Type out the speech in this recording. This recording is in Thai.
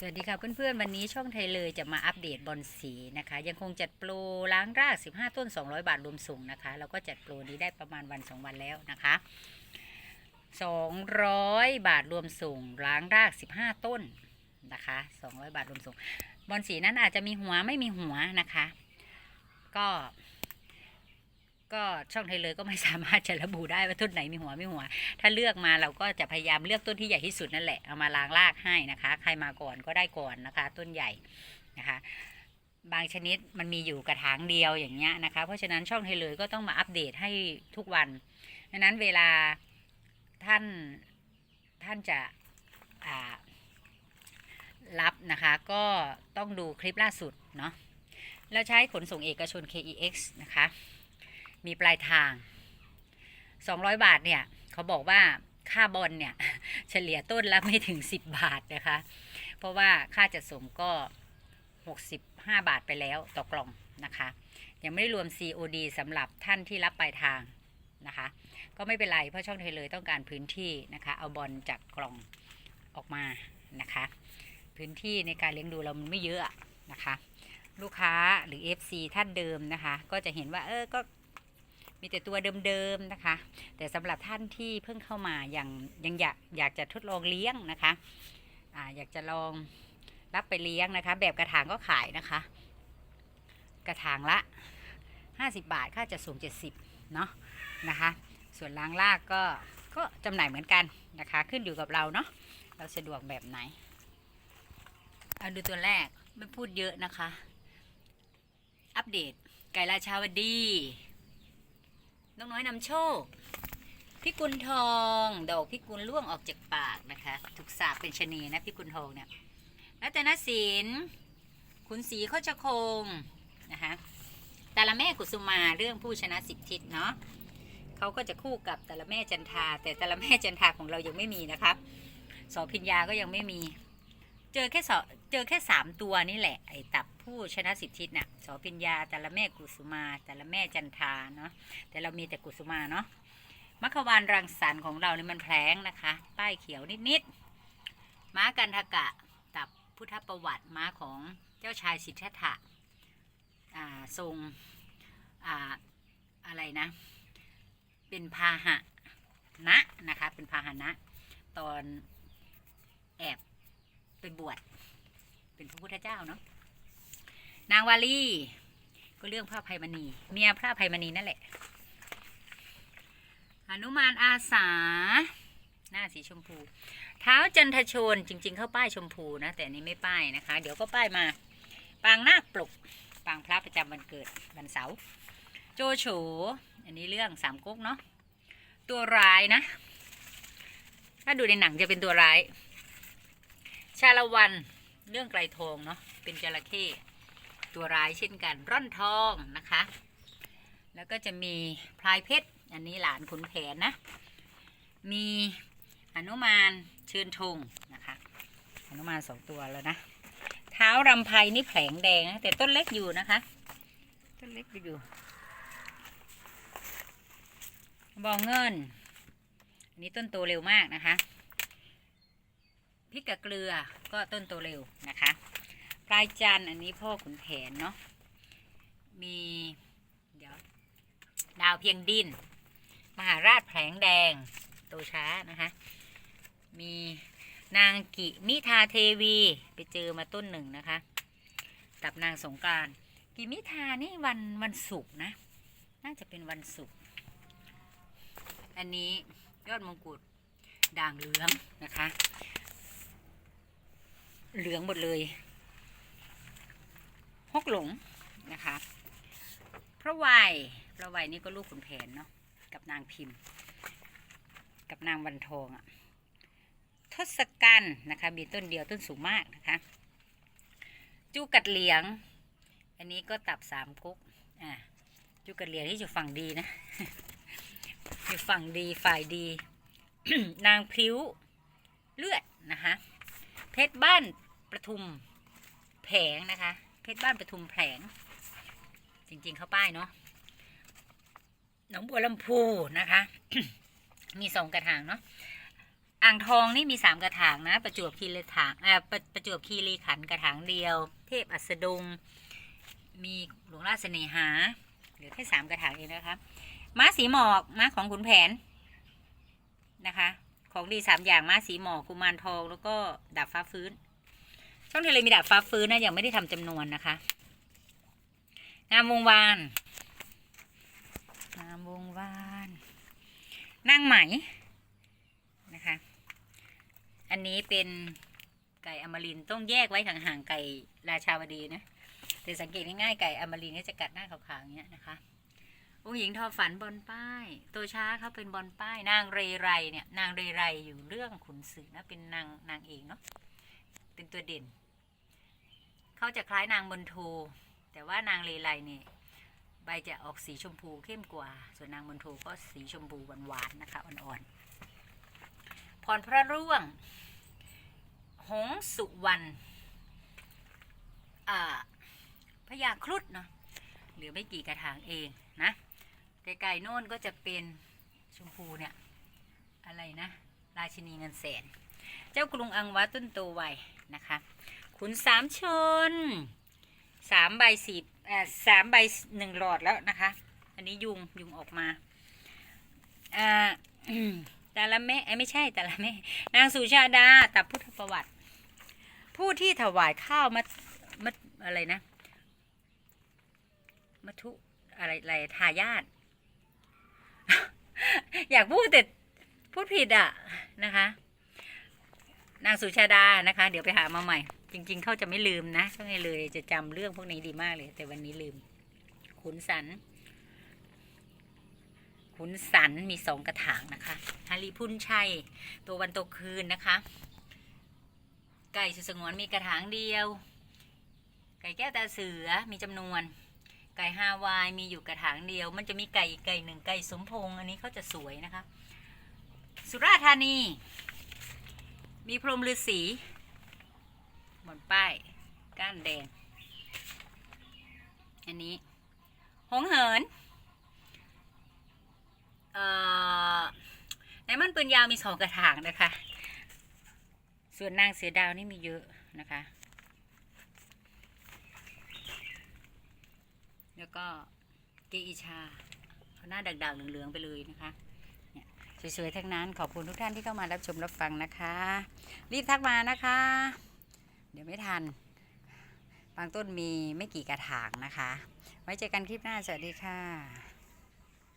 สวัสดีค่ะเพื่อนๆ วันนี้ช่องไทยเลยจะมาอัปเดตบอลสีนะคะ ยังคงจัดโปรล้างราก 15 ต้น 200 บาทรวมส่งนะคะ แล้วก็จัดโปรนี้ได้ประมาณวัน 2 วันแล้วนะคะ 200 บาทรวมส่งล้างราก 15 ต้นนะคะ 200 บาทรวมส่ง บอลสีนั้นอาจจะมีหัวไม่มีหัวนะคะ ก็ ก็ช่องไทเลยก็ไม่สามารถจะระบุได้ว่าต้นไหนมีหัวไม่หัว ถ้าเลือกมาเราก็จะพยายามเลือกต้นที่ใหญ่ที่สุดนั่นแหละเอามาล้างรากให้นะคะ ใครมาก่อนก็ได้ก่อนนะคะ ต้นใหญ่นะคะบางชนิดมันมีอยู่กระถางเดียวอย่างเงี้ยนะคะ เพราะฉะนั้นช่องไทเลยก็ต้องมาอัปเดตให้ทุกวันดังนั้นเวลาท่านท่านจะรับนะคะก็ต้องดูคลิปล่าสุดเนาะแล้วใช้ขนส่งเอกชน KEX นะคะ มีปลายทาง 200 บาทเนี่ยเขาบอกว่าค่าบอลเนี่ย เฉลี่ยต้นละไม่ถึง 10 บาทนะคะ เพราะว่าค่าจัดส่งก็ 65 บาทไปแล้วต่อกล่องนะคะ ยังไม่ได้รวม COD สำหรับท่านที่รับปลายทางนะคะ ก็ไม่เป็นไร เพราะช่องไทเลยต้องการพื้นที่นะคะ เอาบอลจากกล่องออกมานะคะ พื้นที่ในการเลี้ยงดูเรามันไม่เยอะนะคะ ลูกค้าหรือ FC ท่านเดิมนะคะ ก็จะเห็นว่าเออก็ มีแต่ตัวเดิมๆนะคะ แต่สำหรับท่านที่เพิ่งเข้ามาอยังยังอยากอยากจะทดลองเลี้ยงนะคะอ่าอยากจะลองรับไปเลี้ยงนะคะ แบบกระถางก็ขายนะคะ กระถางละ 50 บาทค่าจะสูง 70เนาะนะคะ ส่วนล้างรากก็ก็จำหน่ายเหมือนกันนะคะ ขึ้นอยู่กับเราเนาะเราสะดวกแบบไหนเอาดูตัวแรกไม่พูดเยอะนะคะ อัปเดตไก่ราชาวดี น้องน้อยนำโชคพิกุลทองดอกพิกุลล่วงออกจากปากนะคะ ถูกสาบเป็นชะนีนะพิกุลทองเนี่ยรัตนศิลป์ขุนศรีโคชคงนะคะแต่ละแม่กุสุมาเรื่องผู้ชนะสิบทิศเนาะเขาก็จะคู่กับแต่ละแม่จันทา แต่แต่ละแม่จันทาของเรายังไม่มีนะคะสอพิญญาก็ยังไม่มี เจอแค่สอเจอแค่สามตัวนี่แหละ ไอ้ตับผู้ชนะสิบทิศน่ะสอพิญญาแต่ละแม่กุสุมา แต่ละแม่จันทาเนาะแต่เรามีแต่กุสุมาเนาะมัควานรังสรรค์ของเราเนี่ยมันแพลงนะคะ ป้ายเขียวนิดๆม้ากันทกะตับพุทธประวัติม้าของเจ้าชายสิทธัตถะอ่าทรงอ่าอะไรนะ เป็นพาหะนะนะคะ เป็นพาหนะ ตอนแอบ ไปบวชเป็นพระพุทธเจ้าเนาะนางวาลีก็เรื่องพระภัยมณีเมียพระภัยมณีนั่นแหละหนุมานอาสา หน้าสีชมพูเท้าจันทชนจริง ๆ เข้าป้ายชมพูนะ แต่นนี้ไม่ป้ายนะคะ เดี๋ยวก็ป้ายมา ปางนาคปลุก ปางพระประจำวันเกิดวันเสาร์โจโฉอันนี้เรื่องสามก๊กเนาะตัวร้ายนะ ถ้าดูในหนังจะเป็นตัวร้าย ชาละวันเรื่องไกลทองเนาะเป็นจระเข้ตัวร้ายเช่นกัน ร่อนทองนะคะ แล้วก็จะมีพลายเพชรอันนี้หลานขุนแผนนะ มีหนุมานเชิญธงนะคะหนุมานสองตัวแล้วนะเท้ารำไพนี่แผลงแดงนะแต่ต้นเล็กอยู่นะคะ ต้นเล็กอยู่บองเงินอันนี้ต้นโตเร็วมากนะคะ ริกกับเกลือก็ต้นโตเร็วนะคะปลายจันอันนี้พ่อขุนแผนเนาะมีเดี๋ยวดาวเพียงดิน มหาราชแผลงแดงโตช้านะคะมีนางกิมิทาเทวีไปเจอมาต้นหนึ่งนะคะ กับนางสงกรานกิมิทานี่วันวันศุกร์นะ น่าจะเป็นวันศุกร์อันนี้ยอดมงกุฎด่างเหลืองนะคะ เหลืองหมดเลยฮกหลงนะคะ พระวัยพระวัยนี่ก็ลูกขุนแผนเนาะกับนางพิมพ์ กับนางวันทองอะทศกัณฐ์นะคะมีต้นเดียวต้นสูงมากนะคะจูกัดเหลียง อันนี้ก็ตับสามกุ๊กอ่าจูกัดเหลียงที่อยู่ฝั่งดีนะอยู่ฝั่งดีฝ่ายดี นางพริ้วเลือดนะคะเพชรบ้าน ประทุมแผงนะคะ เพชรบ้านประทุมแผง จริงๆเข้าป้ายเนาะหนองบัวลำพูนะคะ มีสองกระถางเนาะอ่างทองนี่มีสามกระถางนะ ประจวบคีรีถางเอ่อประประจวบคีรีขันกระถางเดียว เทพอัสดง มีหลวงราชเสน่หาเหลือแค่สามกระถางเองนะคะม้าสีหมอกม้าของขุนแผนนะคะ ของดีสามอย่างม้าสีหมอกกุมารทองแล้วก็ดาบฟ้าฟื้น ช่องทะเลมีดาบฟ้าฟื้นนะยังไม่ได้ทำจำนวนนะคะ งามวงวานงามวงวานนางไหมนะคะ อันนี้เป็นไก่อมรินต้องแยกไว้ห่างๆไก่ราชาวดีนะแต่สังเกตง่ายๆไก่อมรินทร์ก็จะกัดหน้าขาวๆอย่างเงี้ยนะคะองค์หญิงทอฝันบอลป้าย ตัวช้าเขาเป็นบอลป้าย นางเรไรเนี่ย นางเรไรอยู่เรื่องขุนศึกนะเป็นนางนางเอกเนาะ เป็นตัวเด่น เขาจะคล้ายนางบนโท แต่ว่านางเรไรเนี่ยใบจะออกสีชมพูเข้มกว่า ส่วนนางบนโทก็สีชมพูหวานๆนะคะอ่อนๆพรพระร่วง หงสุวรรณอ่าพญาครุฑเนาะเหลือไม่กี่กระถางเองนะไกลๆโน่นก็จะเป็นชมพูเนี่ย อะไรนะ ราชินีเงินแสน เจ้ากรุงอังวะต้นโตไวนะคะขุนสามชนสามใบสีเอ่อสามใบหนึ่งหลอดแล้วนะคะ อันนี้ยุงยุงออกมาอ่าแต่ละแม่เอ้ไม่ใช่แต่ละแม่นางสุชาดาตับพุทธประวัติ ผู้ที่ถวายข้าวมามาอะไรนะมัทุอะไรอะไรทายาทอยากพูดแต่พูดผิดอะ นะคะ นางสุชาดานะคะ เดี๋ยวไปหามาใหม่ จริง ๆ เขาจะไม่ลืมนะช่วงนี้เลยจะจำเรื่องพวกนี้ดีมากเลย แต่วันนี้ลืม ขุนสัน ขุนสันมีสองกระถางนะคะฮาริพุนชัย ตัววันตัวคืนนะคะ ไก่สุสงวนมีกระถางเดียว ไก่แก้วตาเสือมีจำนวนไก่ฮาวายมีอยู่กระถางเดียว มันจะมีไก่อีกไก่หนึ่งไก่สมพงอันนี้เขาจะสวยนะคะ สุราษฎร์ธานี มีพรมฤาษีบนป้าย ก้านแดง อันนี้ หงเหิน เอ่อในมันปืนยาวมีสองกระถางนะคะ ส่วนนางเสือดาวนี่มีเยอะนะคะ แล้วก็เกอิชาเขาหน้าดักๆเหลืองๆไปเลยนะคะ สวยๆทั้งนั้น ขอบคุณทุกท่านที่เข้ามารับชมรับฟังนะคะ รีบทักมานะคะ เดี๋ยวไม่ทัน บางต้นมีไม่กี่กระถางนะคะ ไว้เจอกันคลิปหน้า สวัสดีค่ะ